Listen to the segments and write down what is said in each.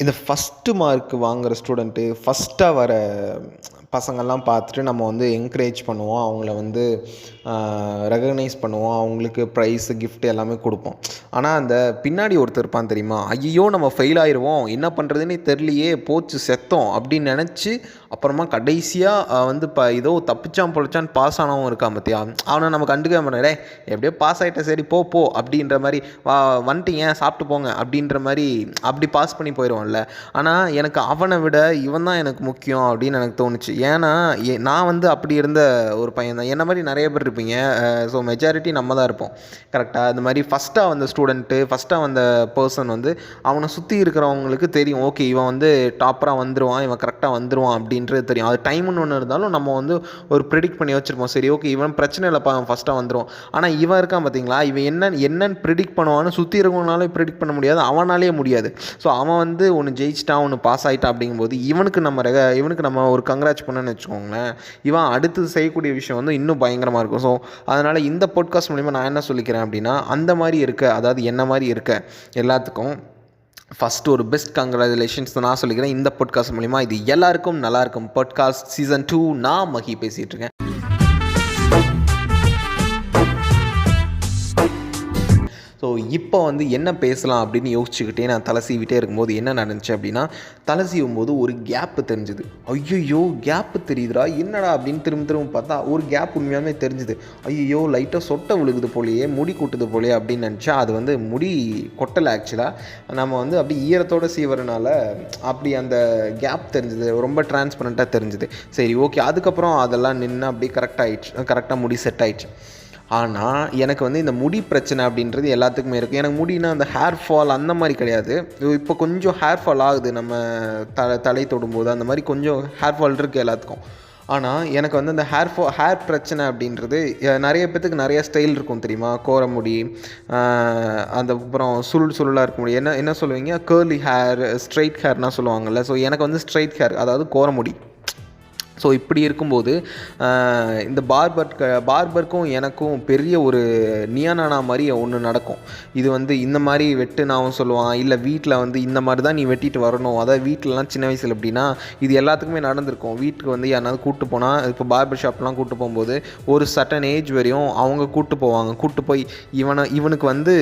இந்த first mark வாங்குகிற student ஃபஸ்ட்டாக வர பசங்கள்லாம் பார்த்துட்டு நம்ம வந்து என்கரேஜ் பண்ணுவோம். அவங்கள வந்து ரெகக்னைஸ் பண்ணுவோம். அவங்களுக்கு ப்ரைஸு கிஃப்ட் எல்லாமே கொடுப்போம். ஆனால் அந்த பின்னாடி ஒருத்தர் இருப்பான் தெரியுமா? ஐயோ நம்ம ஃபெயில் ஆயிடுவோம் என்ன பண்ணுறதுன்னே தெரியலையே. போச்சு செத்தோம் அப்படின்னு நினச்சி அப்புறமா கடைசியாக வந்து இப்போ ஏதோ தப்பிச்சான் பொழைச்சான் பாஸ் ஆனவன் இருக்கான் பார்த்தியா அவனை நம்ம கண்டுக்க மாட்டேன் டே எப்படியோ பாஸ் ஆகிட்ட சரி போ போ அப்படின்ற மாதிரி வா வந்துட்டீங்க சாப்பிட்டு போங்க? அப்படின்ற மாதிரி அப்படி பாஸ் பண்ணி போயிடுவோம்ல ஆனால் எனக்கு அவனை விட இவன் தான் எனக்கு முக்கியம் அப்படின்னு எனக்கு தோணுச்சு. ஏன்னா ஏ- நான் வந்து அப்படி இருந்த ஒரு பையன் தான். என்ன மாதிரி நிறைய பேர் இருப்பீங்க. ஸோ மெஜாரிட்டி நம்ம தான் இருப்போம். கரெக்டாக இந்த மாதிரி ஃபஸ்ட்டாக வந்த ஸ்டூடெண்ட்டு ஃபஸ்ட்டாக வந்த பர்சன் வந்து அவனை சுற்றி இருக்கிறவங்களுக்கு தெரியும். ஓகே இவன் வந்து டாப்பராக வந்துடுவான் இவன் கரெக்டாக வந்துடுவான் அப்படின்னு அப்படின்றது தெரியும். அது டைம்னு ஒன்று இருந்தாலும் நம்ம வந்து ஒரு ப்ரிடிக்ட் பண்ணி வச்சுருப்போம். சரி ஓகே இவன் பிரச்சனை இல்லைப்பா அவன் ஃபஸ்ட்டாக வந்துடும் ஆனால் இவன் இருக்கான் பார்த்தீங்களா இவன் என்ன என்னன்னு ப்ரிடிக்ட் பண்ணுவான்னு சுற்றி இருக்கவனாலே ப்ரிடிக்ட் பண்ண முடியாது. அவனாலே முடியாது. ஸோ அவன் வந்து ஒன்று ஜெயிச்சிட்டான் ஒன்று பாஸ் ஆகிட்டான் அப்படிங்கும்போது இவனுக்கு நம்ம ரெக இவனுக்கு நம்ம ஒரு கங்க்ராச் பண்ணணும்னு வச்சுக்கோங்களேன் இவன் அடுத்து செய்யக்கூடிய விஷயம் வந்து இன்னும் பயங்கரமாக இருக்கும். ஸோ அதனால் இந்த பாட்காஸ்ட் மூலிமா நான் என்ன சொல்லிக்கிறேன் அப்படின்னா அந்த மாதிரி இருக்க அதாவது என்ன மாதிரி இருக்க எல்லாத்துக்கும் ஃபஸ்ட்டு ஒரு பெஸ்ட் கங்க்ராச்சுலேஷன்ஸ் நான் சொல்லிக்கிறேன். இந்த பாட்காஸ்ட் மூலிமா இது எல்லாருக்கும் நல்லா இருக்கும் பாட்காஸ்ட் சீசன் டூ நான் மகி பேசிகிட்டு ஸோ இப்போ வந்து என்ன பேசலாம் அப்படின்னு யோசிச்சுக்கிட்டே நான் தலை சீவிட்டே இருக்கும்போது என்ன நடந்துச்சு அப்படின்னா தலை சீவும் போது ஒரு கேப்பு தெரிஞ்சுது. ஐயோ கேப்பு தெரியுதுடா என்னடா அப்படின்னு திரும்ப திரும்ப பார்த்தா ஒரு கேப் உண்மையாலுமே தெரிஞ்சுது. ஐயோ லைட்டாக சொட்டை விழுகுது போலயே முடி கொட்டுது போலயே அப்படின்னு நினச்சா அது வந்து முடி கொட்டலை ஆக்சுவலாக நம்ம வந்து அப்படி ஈரத்தோட சீவறனால அப்படி அந்த கேப் தெரிஞ்சுது ரொம்ப டிரான்ஸ்பரண்ட்டாக தெரிஞ்சுது. சரி ஓகே அதுக்கப்புறம் அதெல்லாம் நின்று அப்படியே கரெக்டாக ஆயிடுச்சு கரெக்டாக முடி செட் ஆயிடுச்சு. ஆனால் எனக்கு வந்து இந்த முடி பிரச்சனை அப்படின்றது எல்லாத்துக்குமே இருக்குது எனக்கு முடினா அந்த ஹேர் ஃபால் அந்த மாதிரி கிடையாது. இப்போ கொஞ்சம் ஹேர் ஃபால் ஆகுது. நம்ம த தலை தொடும்போது அந்த மாதிரி கொஞ்சம் ஹேர் ஃபால் இருக்குது எல்லாத்துக்கும். ஆனால் எனக்கு வந்து அந்த ஹேர் ஃபோ ஹேர் பிரச்சனை அப்படின்றது நிறைய பேத்துக்கு நிறைய ஸ்டைல் இருக்கும் தெரியுமா? கோர முடி அந்த அப்புறம் சுருள் சுருளாக இருக்க முடியும் என்ன என்ன சொல்லுவீங்க? கேர்லி ஹேர் ஸ்ட்ரைட் ஹேர்னால் சொல்லுவாங்கல்ல. ஸோ எனக்கு வந்து ஸ்ட்ரைட் ஹேர் அதாவது கோர முடி. ஸோ இப்படி இருக்கும்போது இந்த பார்பர் பார்பருக்கும் எனக்கும் பெரிய ஒரு நியானானா மாதிரி ஒன்று நடக்கும். இது வந்து இந்த மாதிரி வெட்டுனாவும் சொல்லுவான். இல்லை வீட்டில் வந்து இந்த மாதிரி தான் நீ வெட்டிட்டு வரணும். அதாவது வீட்டிலலாம் சின்ன வயசில் எப்படின்னா இது எல்லாத்துக்குமே நடந்திருக்கும். வீட்டுக்கு வந்து யாராவது கூப்பிட்டு போனால் இப்போ பார்பர் ஷாப்லாம் கூப்பிட்டு போகும்போது ஒரு சட்டன் ஏஜ் வரையும் அவங்க கூப்பிட்டு போவாங்க. கூட்டு போய் இவனை இவனுக்கு வந்து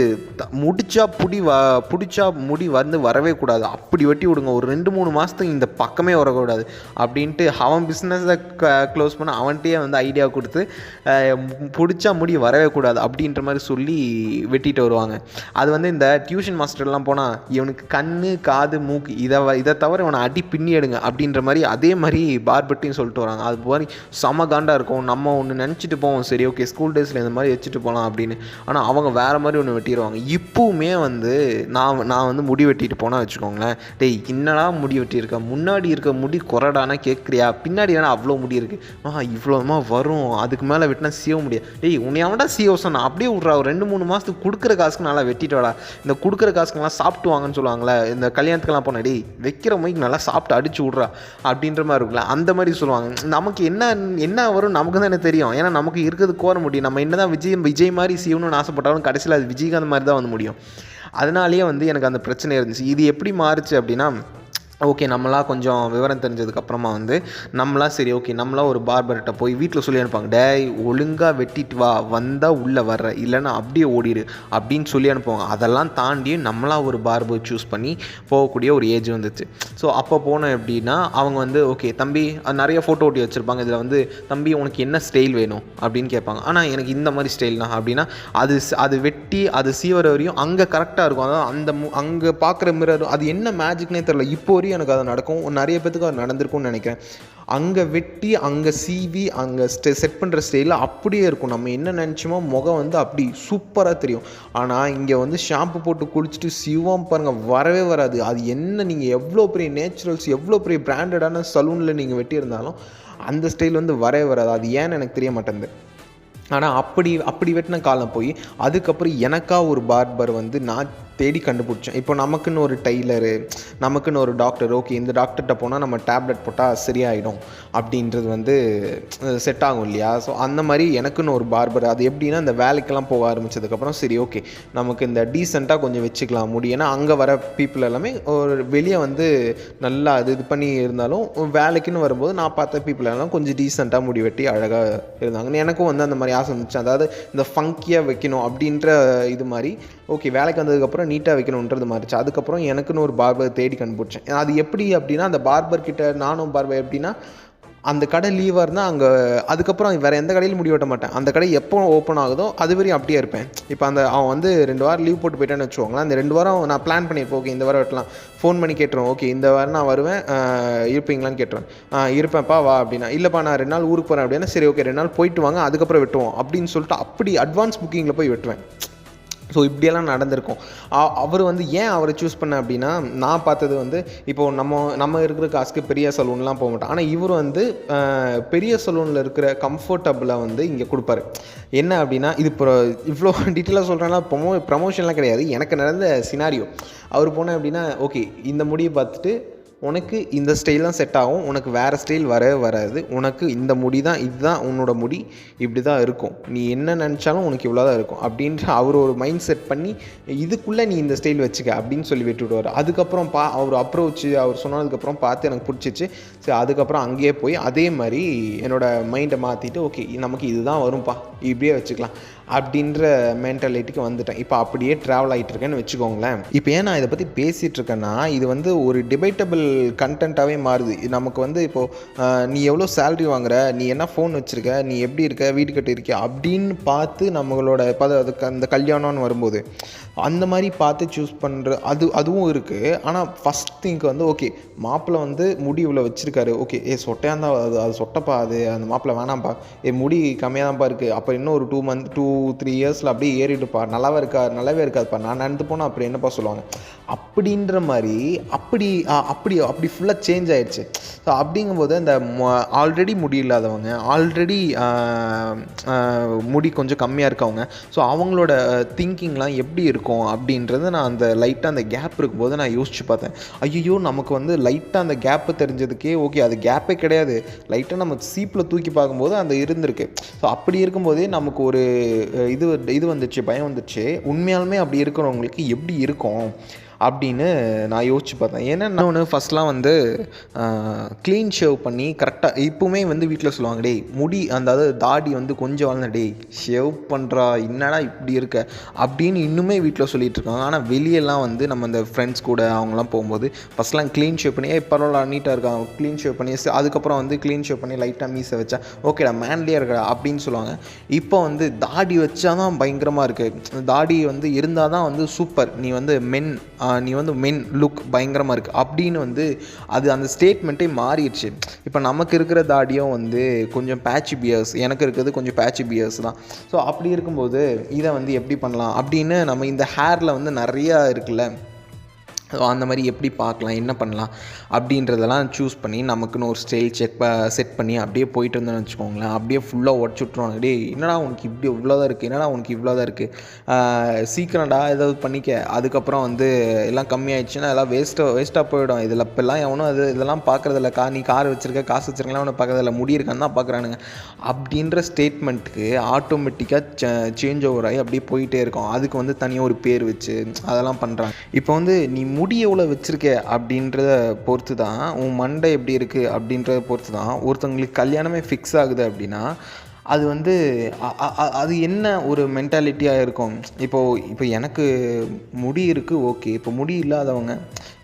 முடிச்சா புடி வ பிடிச்சா முடி வந்து வரவே கூடாது. அப்படி வெட்டி விடுங்க. ஒரு ரெண்டு மூணு மாதத்துக்கு இந்த பக்கமே வரக்கூடாது. அப்படின்ட்டு அவன் பிஸ்னஸ் க்ளோஸ் பண்ண அவன்கிட்டயே வந்து ஐடியா கொடுத்து பிடிச்சா முடி வரவே கூடாது அப்படின்ற மாதிரி சொல்லி வெட்டிட்டு வருவாங்க. அது வந்து இந்த டியூஷன் மாஸ்டர்லாம் போனால் இவனுக்கு கண் காது மூக்கு இதை இதை தவிர இவனை அடி பின்னி எடுங்க அப்படின்ற மாதிரி அதே மாதிரி பார்பட்டின்னு சொல்லிட்டு வராங்க. அது மாதிரி செம காண்டாக இருக்கும். நம்ம ஒன்று நினச்சிட்டு போவோம். சரி ஓகே ஸ்கூல் டேஸில் இந்த மாதிரி வச்சுட்டு போகலாம் அப்படின்னு. ஆனால் அவங்க வேறு மாதிரி ஒன்று வெட்டிடுவாங்க இப்போவுமே வந்து நான் நான் வந்து முடி வெட்டிட்டு போனால் வச்சுக்கோங்களேன். டேய் என்னடா முடி வெட்டியிருக்கேன் முன்னாடி இருக்க முடி குறடானா கேட்குறியா பின்னாடி வேணா அவ்வளோ முடி இருக்குது ஆ இவ்வளோமா வரும். அதுக்கு மேலே வெட்டினா சீவ முடியாது. டேய் உன்னை சீவ சொன்னா அப்படியே விட்றா. ஒரு ரெண்டு மூணு மாதத்துக்கு கொடுக்குற காசுக்கு நல்லா வெட்டிட்டு வாடா. இந்த கொடுக்குற காசுக்கெல்லாம் சாப்பிட்டு வாங்கன்னு சொல்லுவாங்களே இந்த கல்யாணத்துக்கெல்லாம் போனா டேய் வைக்கிற மைக்கு நல்லா சாப்பிட்டு அடிச்சு விட்றா. அப்படின்ற மாதிரி இருக்குல்ல அந்த மாதிரி சொல்லுவாங்க. நமக்கு என்ன என்ன வரும் நமக்கு தான் தெரியும். ஏன்னா நமக்கு இருக்கிறது கோர முடியும் நம்ம என்ன தான் விஜய் விஜய் மாதிரி சீவணும்னு ஆசைப்பட்டாலும் கடைசியில் அது விஜயகாந்த் மாதிரி தான் வந்து முடியும். அதனாலேயே வந்து எனக்கு அந்த பிரச்சனை இருந்துச்சு. இது எப்படி மாறுச்சு அப்படின்னா ஓகே நம்மளாம் கொஞ்சம் விவரம் தெரிஞ்சதுக்கப்புறமா வந்து நம்மளாம் சரி ஓகே நம்மளாம் ஒரு பார்பர்கிட்ட போய் வீட்டில் சொல்லி அனுப்பாங்க டேய் ஒழுங்காக வெட்டிட்டு வா வந்தால் உள்ளே வர்ற இல்லைன்னா அப்படியே ஓடிடு அப்படின்னு சொல்லி அனுப்புவாங்க. அதெல்லாம் தாண்டி நம்மளாம் ஒரு பார்பர் சூஸ் பண்ணி போகக்கூடிய ஒரு ஏஜ் வந்துச்சு. ஸோ அப்போ போனோம் எப்படின்னா அவங்க வந்து ஓகே தம்பி அது நிறைய ஃபோட்டோ ஒட்டி வச்சுருப்பாங்க. இதில் வந்து தம்பி உனக்கு என்ன ஸ்டைல் வேணும்? அப்படின்னு கேட்பாங்க. ஆனால் எனக்கு இந்த மாதிரி ஸ்டைல்னா அப்படின்னா அது அது வெட்டி அது சீவர வரையும் அங்கே கரெக்டாக இருக்கும். அதாவது அந்த மு அங்கே பார்க்குற மிரர் அது என்ன மேஜிக்னே தெரில இப்போ வரையும் எனக்கு அது நடக்கும். நிறைய பேத்துக்கு அது நடந்திருக்கும்னு நினைக்கிறேன். அங்கே வெட்டி அங்கே சீவி அங்கே ஸ்டெ செட் பண்ணுற ஸ்டைலில் அப்படியே இருக்கும். நம்ம என்ன நினச்சோமோ முகம் வந்து அப்படி சூப்பராக தெரியும். ஆனால் இங்கே வந்து ஷாம்பு போட்டு குளிச்சுட்டு சிவம் பாருங்கள் வரவே வராது. அது என்ன நீங்கள் எவ்வளோ பெரிய நேச்சுரல்ஸ் எவ்வளோ பெரிய பிராண்டடான சலூனில் நீங்கள் வெட்டியிருந்தாலும் அந்த ஸ்டைல் வந்து வரவே வராது. அது ஏன்னு எனக்கு தெரிய மாட்டேங்குது. ஆனால் அப்படி அப்படி வெட்டின காலம் போய் அதுக்கப்புறம் எனக்கா ஒரு பார்பர் வந்து நான் தேடி கண்டுபிடிச்சோம். இப்போ நமக்குன்னு ஒரு டெய்லரு நமக்குன்னு ஒரு டாக்டர் ஓகே இந்த டாக்டர்கிட்ட போனால் நம்ம டேப்லெட் போட்டால் சரியாயிடும் அப்படின்றது வந்து செட் ஆகும் இல்லையா? ஸோ அந்த மாதிரி எனக்குன்னு ஒரு பார்பர் அது எப்படின்னா இந்த வேலைக்கெல்லாம் போக ஆரம்பிச்சதுக்கப்புறம் சரி ஓகே நமக்கு இந்த டீசெண்டாக கொஞ்சம் வச்சுக்கலாம் முடி. ஏன்னா அங்கே வர பீப்புள் எல்லாமே ஒரு வெளியே வந்து நல்லா அது இது பண்ணி இருந்தாலும் வேலைக்குன்னு வரும்போது நான் பார்த்த பீப்புள் எல்லாம் கொஞ்சம் டீசெண்டாக முடி வெட்டி அழகாக இருந்தாங்கன்னு எனக்கும் வந்து அந்த மாதிரி ஆசை இருந்துச்சு அதாவது இந்த ஃபங்கியாக வைக்கணும் அப்படின்ற இது மாதிரி ஓகே வேலைக்கு வந்ததுக்கப்புறம் நீட்டாக வைக்கணுன்றது மாதிரிச்சு அதுக்கப்புறம் எனக்குன்னு ஒரு பார்பர் தேடி கண்டுபிடிச்சேன். அது எப்படி அப்படின்னா அந்த பார்பர் கிட்ட நானும் பார்பர் எப்படின்னா அந்த கடை லீவாக இருந்தால் அங்கே அதுக்கப்புறம் வேறு எந்த கடையிலும் முடிவட்ட மாட்டேன். அந்த கடை எப்போ ஓப்பன் ஆகுதோ அது வரையும் அப்படியே இருப்பேன். இப்போ அந்த அவன் வந்து ரெண்டு வாரம் லீவ் போட்டு போயிட்டான்னு வச்சுக்கோங்களேன். அந்த ரெண்டு வாரம் நான் பிளான் பண்ணியிருப்பேன் ஓகே இந்த வாரம் வெட்டலாம். ஃபோன் பண்ணி கேட்டுருவேன் ஓகே இந்த வாரம் நான் வருவேன் இருப்பீங்களான்னு கேட்டுருவேன். இருப்பேன்ப்பா வா அப்படின்னா. இல்லைப்பா நான் ரெண்டு நாள் ஊருக்கு போகிறேன் அப்படின்னா சரி ஓகே ரெண்டு நாள் போயிட்டு வாங்க அதுக்கப்புறம் வெட்டுவோம் அப்படின்னு சொல்லிட்டு அப்படி அட்வான்ஸ் புக்கிங்கில் போய் வெட்டுவேன். ஸோ இப்படியெல்லாம் நடந்திருக்கும். அவர் வந்து ஏன் அவரை சூஸ் பண்ண அப்படின்னா நான் பார்த்தது வந்து இப்போது நம்ம நம்ம இருக்கிற காசுக்கு பெரிய சலூன்லாம் போக மாட்டோம் ஆனால் இவர் வந்து பெரிய சலூனில் இருக்கிற கம்ஃபர்டபுளாக வந்து இங்கே கொடுப்பாரு. என்ன அப்படின்னா இது இப்போ இவ்வளோ டீட்டெயிலாக சொல்கிறேன்னா ப்ரொமோ ப்ரமோஷன்லாம் கிடையாது. எனக்கு நடந்த சினாரியோ அவர் போனேன் அப்படின்னா ஓகே இந்த முடியை பார்த்துட்டு உனக்கு இந்த ஸ்டைல் தான் செட் ஆகும். உனக்கு வேறு ஸ்டைல் வரவே வராது. உனக்கு இந்த முடி தான் இதுதான் உன்னோட முடி. இப்படி தான் இருக்கும். நீ என்ன நினச்சாலும் உனக்கு இவ்வளோ தான் இருக்கும். அப்படின்ட்டு அவர் ஒரு மைண்ட் செட் பண்ணி இதுக்குள்ளே நீ இந்த ஸ்டைல் வச்சுக்க அப்படின்னு சொல்லி விட்டுவிடுவார் அதுக்கப்புறம் பா அவர் அப்ரோச் அவர் சொன்னதுக்கப்புறம் பார்த்து எனக்கு பிடிச்சிச்சு. சரி அதுக்கப்புறம் அங்கேயே போய் அதே மாதிரி என்னோடய மைண்டை மாற்றிட்டு ஓகே நமக்கு இதுதான் வரும்ப்பா இப்படியே வச்சுக்கலாம். அப்படின்ற மென்டாலிட்டிக்கு வந்துட்டேன். இப்போ அப்படியே ட்ராவல் ஆகிட்டு இருக்கேன்னு வச்சுக்கோங்களேன். இப்போ ஏன் நான் இதை பற்றி பேசிகிட்டு இருக்கேன்னா இது வந்து ஒரு டிபேட்டபிள் கண்டென்ட்டாகவே மாறுது. இது நமக்கு வந்து இப்போது நீ எவ்வளோ சேலரி வாங்குற நீ என்ன ஃபோன் வச்சுருக்க நீ எப்படி இருக்க வீடு கட்டியிருக்க அப்படின்னு பார்த்து நம்மளோட இப்போ அது- அதுக்கு அந்த கல்யாணம்னு வரும்போது அந்த மாதிரி பார்த்து சூஸ் பண்ணுற அது அதுவும் இருக்குது ஆனால் ஃபஸ்ட் திங்க் வந்து ஓகே மாப்பிள்ளை வந்து முடி இவ்வளோ வச்சுருக்காரு. ஓகே ஏ சொட்டையாக தான் அது அது சொட்டப்பா அது அந்த மாப்பிள்ளை வேணாம்ப்பா ஏ முடி கம்மியாக தான்ப்பா இருக்குது அப்போ இன்னும் ஒரு டூ மந்த் டூ த்ரீ இயர்ஸில் அப்படியே ஏறிடுப்பா நல்லாவே இருக்கா நல்லாவே இருக்காதுப்பா. நான் நடந்து போனால் அப்படி என்னப்பா சொல்லுவாங்க. அப்படின்ற மாதிரி அப்படி அப்படி அப்படி ஃபுல்லாக சேஞ்ச் ஆயிடுச்சு. ஸோ அப்படிங்கும்போது அந்த ஆல்ரெடி முடி இல்லாதவங்க ஆல்ரெடி முடி கொஞ்சம் கம்மியாக இருக்கவங்க ஸோ அவங்களோட திங்கிங்லாம் எப்படி இருக்கும் அப்படின்றத நான் அந்த லைட்டாக அந்த கேப் இருக்கும்போது நான் யோசிச்சு பார்த்தேன். ஐயோ நமக்கு வந்து லைட்டாக அந்த கேப்பு தெரிஞ்சதுக்கே ஓகே அது கேப்பே கிடையாது. லைட்டாக நம்ம சீப்பில் தூக்கி பார்க்கும்போது அந்த இருந்திருக்கு. ஸோ அப்படி இருக்கும்போதே நமக்கு ஒரு இது இது வந்துச்சு பயம் வந்துச்சு. உண்மையாலுமே அப்படி இருக்கிறவங்களுக்கு எப்படி இருக்கும்? அப்படின்னு நான் யோசிச்சு பார்த்தேன். ஏன்னா நான் ஒன்று ஃபஸ்ட்லாம் வந்து க்ளீன் ஷேவ் பண்ணி கரெக்டாக இப்போவுமே வந்து வீட்டில் சொல்லுவாங்க டேய் முடி அந்த அதாவது தாடி வந்து கொஞ்சம் வளர்ந்த டேய் ஷேவ் பண்ணுறா என்னடா இப்படி இருக்க? அப்படின்னு இன்னுமே வீட்டில் சொல்லிகிட்டு இருக்காங்க. ஆனால் வெளியெல்லாம் வந்து நம்ம இந்த ஃப்ரெண்ட்ஸ் கூட அவங்களாம் போகும்போது ஃபஸ்ட்லாம் க்ளீன் ஷேவ் பண்ணி ஏ பரவாயில்ல நீட்டாக இருக்கான் க்ளீன் ஷேவ் பண்ணி அதுக்கப்புறம் வந்து க்ளீன் ஷேவ் பண்ணி லைட்டாக மீசை வச்சா ஓகேடா மேன்லியாக இருக்கடா அப்படின்னு சொல்லுவாங்க. இப்போ வந்து தாடி வச்சா தான் பயங்கரமாக இருக்குது தாடி வந்து இருந்தால் தான் வந்து சூப்பர் நீ வந்து மென் நீ வந்து மென் லுக் பயங்கரமாக இருக்குது அப்படின்னு வந்து அது அந்த ஸ்டேட்மெண்ட்டே மாறிடுச்சு. இப்போ நமக்கு இருக்கிற தாடியும் வந்து கொஞ்சம் பேட்சி பியர்ஸ் எனக்கு இருக்கிறது கொஞ்சம் பேட்சி பியர்ஸ் தான். ஸோ அப்படி இருக்கும்போது இதை வந்து எப்படி பண்ணலாம்? அப்படின்னு நம்ம இந்த ஹேரில் வந்து நிறையா இருக்குல்ல ஸோ அந்த மாதிரி எப்படி பார்க்கலாம் என்ன பண்ணலாம் அப்படின்றதெல்லாம் சூஸ் பண்ணி நமக்குன்னு ஒரு ஸ்டைல் செக் செட் பண்ணி அப்படியே போயிட்டு இருந்தோம்னு வச்சுக்கோங்களேன். அப்படியே ஃபுல்லாக உடச்சி விட்ருவாங்க டேய் என்னடா உனக்கு இப்படி இவ்வளோதான் இருக்குது என்னடா உனக்கு இவ்வளோதான் இருக்குது சீக்கிரம்டா ஏதாவது பண்ணிக்க. அதுக்கப்புறம் வந்து எல்லாம் கம்மியாயிடுச்சுன்னா எல்லாம் வேஸ்ட்டாக வேஸ்ட்டாக போயிடும். இதில் இப்போல்லாம் எவனும் அது இதெல்லாம் பார்க்குறதில்ல கா நீ கார் வச்சுருக்க காசு வச்சுருக்கலாம் அவனை பார்க்குறதில்ல முடியிருக்கான்னு தான் பார்க்குறானுங்க. அப்படின்ற ஸ்டேட்மெண்ட்டுக்கு ஆட்டோமேட்டிக்காக சேஞ்ச் ஓவர் ஆகி அப்படியே போயிட்டே இருக்கும். அதுக்கு வந்து தனியாக ஒரு பேர் வச்சு அதெல்லாம் பண்ணுறாங்க இப்போ வந்து நீ முடி எவ்வளோ வச்சுருக்க அப்படின்றத பொறுத்து தான் உன் மண்டை எப்படி இருக்குது அப்படின்றத பொறுத்து தான் ஒருத்தவங்களுக்கு கல்யாணமே ஃபிக்ஸ் ஆகுது அப்படின்னா அது வந்து அது என்ன ஒரு மென்டாலிட்டியாக இருக்கும்? இப்போது இப்போ எனக்கு முடி இருக்குது ஓகே இப்போ முடி இல்லாதவங்க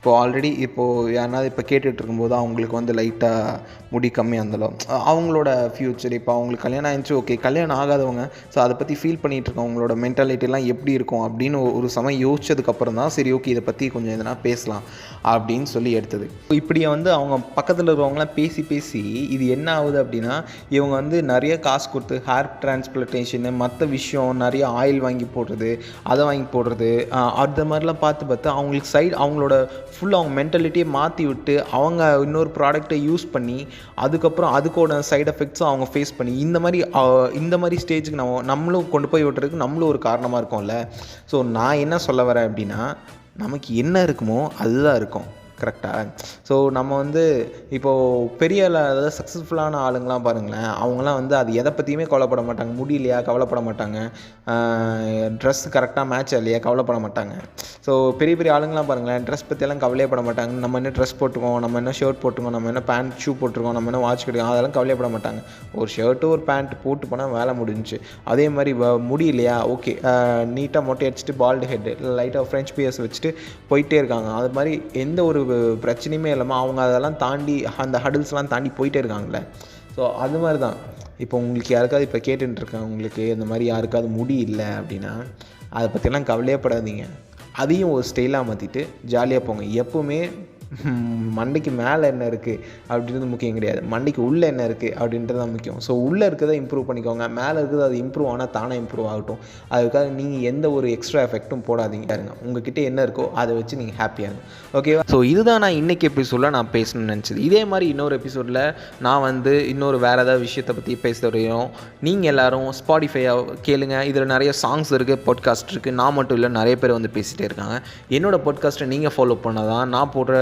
இப்போ ஆல்ரெடி இப்போது யாருனாவது இப்போ கேட்டுட்டு இருக்கும்போது அவங்களுக்கு வந்து லைட்டாக முடி கம்மியாக இருந்தாலும் அவங்களோட ஃப்யூச்சர் இப்போ அவங்களுக்கு கல்யாணம் ஆயிடுச்சு ஓகே கல்யாணம் ஆகாதவங்க ஸோ அதை பற்றி ஃபீல் பண்ணிகிட்டு இருக்கவங்களோட மென்டாலிட்டிலாம் எப்படி இருக்கும் அப்படின்னு ஒரு- சமயம் யோசிச்சதுக்கப்புறம் தான் சரி ஓகே இதை பற்றி கொஞ்சம் எதனா பேசலாம் அப்படின்னு சொல்லி எடுத்தது. இப்படியே வந்து அவங்க பக்கத்தில் இருக்கிறவங்களாம் பேசி பேசி இது என்ன ஆகுது அப்படின்னா இவங்க வந்து நிறைய காசு கொடுத்து ஹேர் டிரான்ஸ்பிளட்டேஷனு மற்ற விஷயம் நிறைய ஆயில் வாங்கி போடுறது அதை வாங்கி போடுறது அந்த மாதிரிலாம் பார்த்து பார்த்து அவங்களுக்கு சைடு அவங்களோட ஃபுல் அவங்க மென்டாலிட்டியை மாற்றி விட்டு அவங்க இன்னொரு ப்ராடக்ட்டை யூஸ் பண்ணி அதுக்கப்புறம் அதுக்கோட சைட் எஃபெக்ட்ஸும் அவங்க ஃபேஸ் பண்ணி இந்த மாதிரி இந்த மாதிரி ஸ்டேஜுக்கு நம்ம நம்மளும் கொண்டு போய் விட்டுறதுக்கு நம்மளும் ஒரு காரணமாக இருக்கும்ல. ஸோ நான் என்ன சொல்ல வரேன் அப்படின்னா நமக்கு என்ன இருக்குமோ அதுதான் இருக்கும். கரெக்டாக ஸோ நம்ம வந்து இப்போது பெரிய அதாவது சக்ஸஸ்ஃபுல்லான ஆளுங்களாம் பாருங்களேன் அவங்களாம் வந்து அது எதை பற்றியுமே கவலைப்பட மாட்டாங்க. முடியலையா? கவலைப்பட மாட்டாங்க. ட்ரெஸ் கரெக்டாக மேட்ச் இல்லையா கவலைப்பட மாட்டாங்க. ஸோ பெரிய பெரிய ஆளுங்களாம் பாருங்களேன் ட்ரெஸ் பற்றியெல்லாம் கவலையே பட மாட்டாங்க. நம்ம என்ன ட்ரெஸ் போட்டுருக்கோம் நம்ம என்ன ஷர்ட் போட்டுருக்கோம் நம்ம என்ன பேண்ட் ஷூ போட்டிருக்கோம்? நம்ம என்ன வாட்ச் கிடைக்கும்? அதெல்லாம் கவலையப்பட மாட்டாங்க. ஒரு ஷர்ட்டு ஒரு பேண்ட் போட்டு போனால் வேலை முடிஞ்சு அதே மாதிரி வ- முடியலையா? ஓகே நீட்டாக மொட்டை அடிச்சுட்டு பால்டு ஹெட் லைட்டாக ஃப்ரெஞ்ச் பியர்ஸ் வச்சுட்டு போயிட்டே இருக்காங்க. அது மாதிரி எந்த ஒரு பிரச்சனையுமே இல்லாமல் அவங்க அதெல்லாம் தாண்டி அந்த ஹடில்ஸ்லாம் தாண்டி போயிட்டே இருக்காங்களே ஸோ அது மாதிரி தான் இப்போ உங்களுக்கு யாருக்காவது இப்போ கேட்டுட்டு உங்களுக்கு இந்த மாதிரி யாருக்காவது முடி இல்லை அப்படின்னா அதை பற்றிலாம் கவலையே படாதீங்க. அதையும் ஒரு ஸ்டைலாக மாற்றிட்டு ஜாலியாக போங்க. எப்போவுமே மண்டைக்கு மேலே என்ன இருக்குது அப்படின்றது முக்கியம் கிடையாது. மண்டைக்கு உள்ளே என்ன இருக்குது அப்படின்றது தான் முக்கியம். ஸோ உள்ளே இருக்கிறத இம்ப்ரூவ் பண்ணிக்கோங்க. மேலே இருக்கிறது அது இம்ப்ரூவ் ஆனால் தானே இம்ப்ரூவ் ஆகட்டும். அதுக்காக நீங்கள் எந்த ஒரு எக்ஸ்ட்ரா எஃபெக்ட்டும் போடாதீங்க. இருங்க உங்ககிட்ட என்ன இருக்கோ அதை வச்சு நீங்கள் ஹாப்பியாக ஓகேவா ஸோ இதுதான் நான் இன்றைக்கி எபிசோடில் நான் பேசணும்னு நினச்சது. இதே மாதிரி இன்னொரு எபிசோடில் நான் வந்து இன்னொரு வேறு ஏதாவது விஷயத்தை பற்றி பேச வரையும் நீங்கள் எல்லோரும் ஸ்பாடிஃபையாக கேளுங்க. இதில் நிறைய சாங்ஸ் இருக்குது பாட்காஸ்ட் இருக்குது நான் மட்டும் இல்லை நிறைய பேர் வந்து பேசிகிட்டே இருக்காங்க. என்னோடய பாட்காஸ்ட்டை நீங்கள் ஃபாலோ பண்ணால் தான் நான் போடுற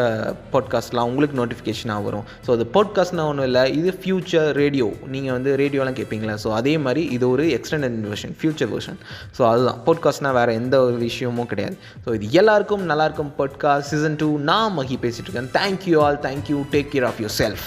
பாட்காஸ்ட்லாம் உங்களுக்கு நோட்டிஃபிகேஷனாக வரும். ஸோ அது பாட்காஸ்ட்னா ஒன்றும் இல்லை இது ஃப்யூச்சர் ரேடியோ நீங்கள் வந்து ரேடியோலாம் கேட்பீங்களா ஸோ அதே மாதிரி இது ஒரு extended version future version so அதுதான். பாட்காஸ்ட்னால் வேறு எந்த ஒரு விஷயமும் கிடையாது. ஸோ இது எல்லாருக்கும் நல்லாயிருக்கும் பாட்காஸ்ட் சீசன் டூ நான் மகி பேசிகிட்டு இருக்கேன். Thank you all thank you take care of your self